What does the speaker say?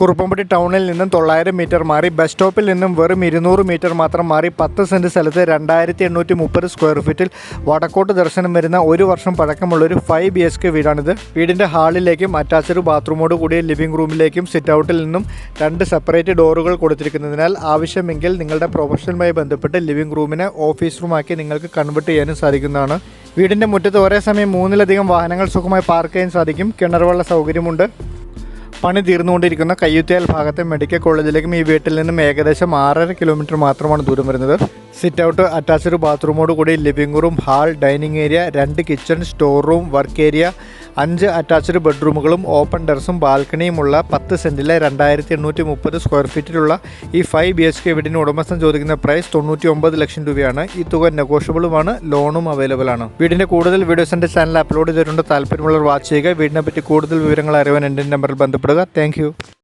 കുറുപ്പമ്പടി ടൗണിൽ നിന്നും തൊള്ളായിരം മീറ്റർ മാറി ബസ് സ്റ്റോപ്പിൽ നിന്നും വെറും ഇരുന്നൂറ് മീറ്റർ മാത്രം മാറി പത്ത് സെന്റ് സ്ഥലത്ത് രണ്ടായിരത്തി എണ്ണൂറ്റി മുപ്പത് സ്ക്വയർ ഫീറ്റിൽ വടക്കോട്ട് ദർശനം വരുന്ന ഒരു വർഷം പഴക്കമുള്ള ഒരു ഫൈവ് ബി എച്ച് കെ വീടാണിത്. വീടിന്റെ ഹാളിലേക്കും അറ്റാച്ച്ഡ് ബാത്റൂമോട് കൂടിയ ലിവിംഗ് റൂമിലേക്കും സിറ്റ് ഔട്ടിൽ നിന്നും രണ്ട് സെപ്പറേറ്റ് ഡോറുകൾ കൊടുത്തിരിക്കുന്നതിനാൽ ആവശ്യമെങ്കിൽ നിങ്ങളുടെ പ്രൊഫഷനുമായി ബന്ധപ്പെട്ട് ലിവിംഗ് റൂമിനെ ഓഫീസ് റൂമാക്കി നിങ്ങൾക്ക് കൺവേർട്ട് ചെയ്യാനും സാധിക്കുന്നതാണ്. വീടിന്റെ മുറ്റത്ത് ഒരേ സമയം മൂന്നിലധികം വാഹനങ്ങൾ സുഖമായി പാർക്ക് ചെയ്യാൻ സാധിക്കും. കിണർവെള്ള സൗകര്യമുണ്ട്. പണി തീർന്നുകൊണ്ടിരിക്കുന്ന കയ്യൂത്തിയാൽ ഭാഗത്തെ മെഡിക്കൽ കോളേജിലേക്കും ഈ വീട്ടിൽ നിന്നും ഏകദേശം ആറര കിലോമീറ്റർ മാത്രമാണ് ദൂരം വരുന്നത്. സിറ്റ് ഔട്ട് അറ്റാച്ച്ഡ് ബാത്റൂമോട് കൂടി living room hall dining area രണ്ട് kitchen store room work area അഞ്ച് അറ്റാച്ച്ഡ് ബെഡ്റൂമുകളും ഓപ്പൺ ടെറസും ബാൽക്കണിയുമുള്ള പത്ത് സെന്റിലെ രണ്ടായിരത്തി എണ്ണൂറ്റി മുപ്പത് സ്ക്വയർ ഫീറ്റിലുള്ള ഈ ഫൈവ് ബി എച്ച് കെ വീടിന് ഉടമസ്ഥൻ ചോദിക്കുന്ന പ്രൈസ് തൊണ്ണൂറ്റി ഒമ്പത് ലക്ഷം രൂപയാണ്. ഈ തുക നെഗോഷ്യബിളുമാണ് ലോണും അവൈലബിൾ ആണ്. വീടിന്റെ കൂടുതൽ വീഡിയോസ് എന്റെ ചാനൽ അപ്ലോഡ് ചെയ്തിട്ടുണ്ട്. താല്പര്യമുള്ളവർ വാച്ച് ചെയ്യുക. വീടിനെ പറ്റി കൂടുതൽ വിവരങ്ങൾ അറിയാൻ എന്റെ നമ്പറിൽ ബന്ധപ്പെടുക. താങ്ക്